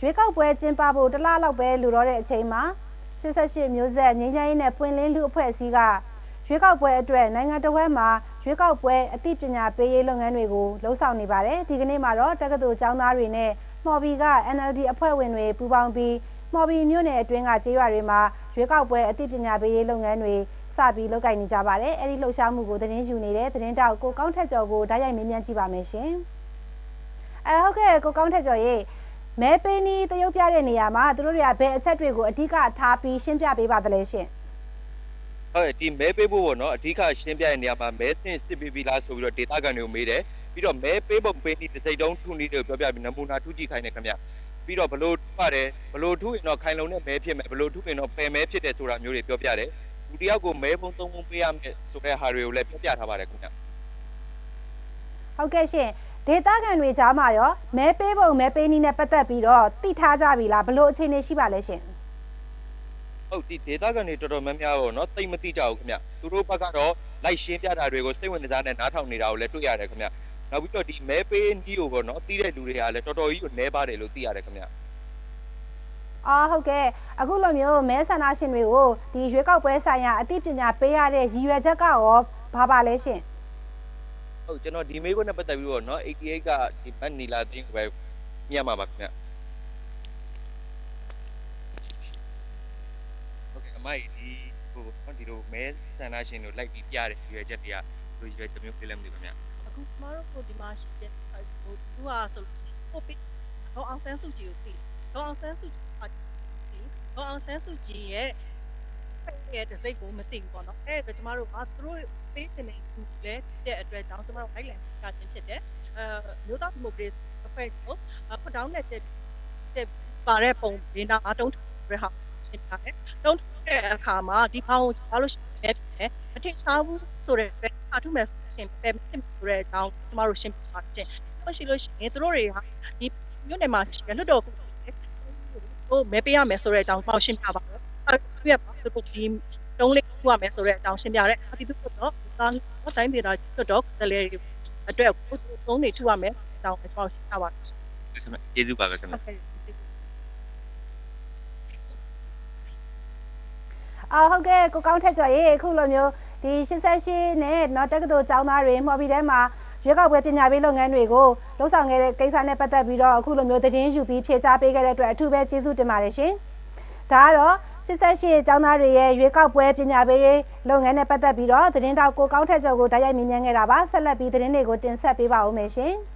ရွေးကောက်ပွဲကျင်းပဖို့တစ်လလောက်ပဲလူတော့တဲ့အချိန်မှာ88မျိုးဆက်ငြိမ်းချမ်းရေးနဲ့ပွင့်လင်းလူအဖွဲ့အစည်းကရွေးကောက်ပွဲအတွက်နိုင်ငံတော်ဝက်မှာရွေးကောက်ပွဲအသိပညာပေးရေးလုပ်ငန်းတွေကိုလှုပ်ဆောင်နေပါတယ်ဒီကနေ့မှာတော့တက္ကသိုလ်ကျောင်းသားတွေနဲ့မော်ဘီက NLD အဖွဲ့ဝင်တွေပူးပေါင်းပြီးမော်ဘီမြို့နယ်အတွင်းကကျေးရွာတွေမှာရွေးကောက်ပွဲအသိပညာပေးရေးလုပ်ငန်းတွေစပြီးလုပ်ကိုင်နေကြပါတယ်အဲဒီလှုပ်ရှားမှုကိုသတင်းယူနေတဲ့သတင်းတောက်ကိုကောင်းထက်ကျော်ကိုဓာတ်ရိုက်မေးမြန်းကြည့်ပါမယ်ရှင်အဲဟုတ်ကဲ့ကိုကောင်းထက်ကျော်ရေ မဲပေးနီးတရုတ်ပြတဲ့နေရာမှာသူတို့တွေကဘယ်အချက်တွေကိုအဓိကထားပြီးရှင်းပြပေးပါသလဲရှင်ဟုတ်ကဲ့ဒီမဲပေးဖို့ပေါ့နော်အဓိကရှင်းပြတဲ့နေရာမှာမဲဆင့်စစ်ပေးပြီလားဆိုပြီးတော့ဒေတာကန်တွေကိုမေးတယ်ပြီးတော့မဲပေးဖို့ပေးပြီးတစ်စိတ်တုံးထုနည်းတွေကိုပြောပြပြီးနမူနာထုကြည့်ခိုင်းတယ်ခင်ဗျပြီးတော့ဘလို့ထုရတယ်ဘလို့ထုရင်တော့ခိုင်လုံတဲ့မဲဖြစ်မယ်ဘလို့ထုရင်တော့ပယ်မဲဖြစ်တယ်ဆိုတာမျိုးတွေပြောပြတယ်လူတယောက်ကိုမဲပုံသုံးပုံပေးရမယ်ဆိုတဲ့ဟာတွေကိုလည်းပြောပြထားပါတယ်ခင်ဗျဟုတ်ကဲ့ရှင် ဒေတာကန်တွေကြားမှာရောမဲပေးပုံမဲပေးနီးနဲ့ပတ်သက်ပြီးတော့သိထားကြပြီလားဘလို့အခြေအနေရှိပါလဲရှင်ဟုတ်ဒီဒေတာကန်တွေတော်တော်များများပေါ့နော်တိတ်မသိကြဘူးခင်ဗျသူတို့ဘက်ကတော့လိုက်ရှင်းပြတာတွေကိုစိတ်ဝင်စားနဲ့နားထောင်နေတာကိုလည်းတွေ့ရတယ်ခင်ဗျနောက်ပြီးတော့ဒီမဲပေးနီးကိုပေါ့နော်တီးတဲ့လူတွေကလည်းတော်တော်ကြီးကိုနဲပါတယ်လို့သိရတယ်ခင်ဗျအာဟုတ်ကဲ့အခုလိုမျိုးမဲဆန္ဒရှင်တွေကိုဒီရွေးကောက်ပွဲဆိုင်ရာအသိပညာပေးရတဲ့ရည်ရွယ်ချက်ကရောဘာပါလဲရှင် ဟုတ်ကျွန်တော်ဒီမေးခွန်းနဲ့ပတ်သက်ပြီးတော့เนาะ88ကဒီမတ်နီလာတင်းကိုပဲညမှာပါခင်ဗျဟုတ်ကဲ့အမိုက်ဒီဟိုနော်ဒီလိုမဲဆန္ဒရှင်တို့လိုက်ပြီးပြတဲ့ရွေချက်တွေကလူရွေချက်မျိုးပြလဲမသိဘူးခင်ဗျ အခုကျမတို့ကိုဒီမှာရှိတဲ့ဟိုသူကဆိုကိုပိတော့အောင်ဆန်းစုကြည်ကိုသိတော့အောင်ဆန်းစုကြည်ကတော့အောင်ဆန်းစုကြည်ရဲ့ ရဲ့တစိတ်ကိုမသိဘူးပေါ့နော်အဲ့ဒါကျမတို့ကသူတို့ပေးတဲ့နေသူလဲတဲ့အတွက်ကြောင့်ကျမတို့ guideline ပြခြင်းဖြစ်တယ်အဲမြို့တော်ဒီမိုကရေစီအဖွဲ့ကိုဖတ်တောင်းတဲ့တဲ့ပါတဲ့ပုံရင်းတာအတုံးရဟာရှင်းပါတယ်တုံးတဲ့အခါမှာဒီဖောင်းကိုကြားလို့ရှိရင်ဖြစ်မထိစားဘူးဆိုတဲ့အာထုမဲ့ရှင်ပဲဖြစ်ဆိုတဲ့အကြောင်းကျမတို့ရှင်းပြပါတယ်။ဟုတ်ရှိလို့ရှိရင်တို့တွေဟာဒီမြို့နယ်မှာရှိတဲ့လွတ်တော်ကိုဟိုမဲပေးရမယ်ဆိုတဲ့အကြောင်းပေါ့ရှင်းပြပါ တော့။အဲဒီကသူတို့ဒီတုံးလေးခုရမယ်ဆိုတဲ့အကြောင်းရှင်းပြတယ်။ဒီလိုတော့ဒါတိုင်းပြည်သားလွတ်တော်ကလေးတွေအတွက်ကိုသုံးနေထူရမယ်အကြောင်းကျွန်တော်ရှင်းပြပါတယ်ခင်ဗျကျေးဇူးပါပဲခင်ဗျ။ဟုတ်ကဲ့အာဟုတ်ကဲ့ကိုကောင်းထက်ကျော်ရေအခုလိုမျိုးဒီ88နဲ့နော်တက္ကသိုလ်ကျောင်းသားတွေမှော်ပြီးထဲမှာရွေးကောက်ပွဲပညာပေးလုပ်ငန်းတွေကိုလှုပ်ဆောင်ခဲ့တဲ့ကိစ္စနဲ့ပတ်သက်ပြီးတော့အခုလိုမျိုးသတင်းယူပြီးဖြေကြားပေးခဲ့တဲ့အတွက်အထူးပဲကျေးဇူးတင်ပါတယ်ရှင်ဒါကတော့ 88ကျောင်းသားတွေရဲ့ရွေးကောက်ပွဲပညာပေးလုပ်ငန်းနဲ့ပတ်သက်ပြီးတော့သတင်းတောက်ကိုကောင်းထက်ကျော်ကိုတိုက်ရိုက်မြင်မြန်ခဲ့တာပါဆက်လက်ပြီးသတင်းတွေကိုတင်ဆက်ပေးပါဦးမယ်ရှင်။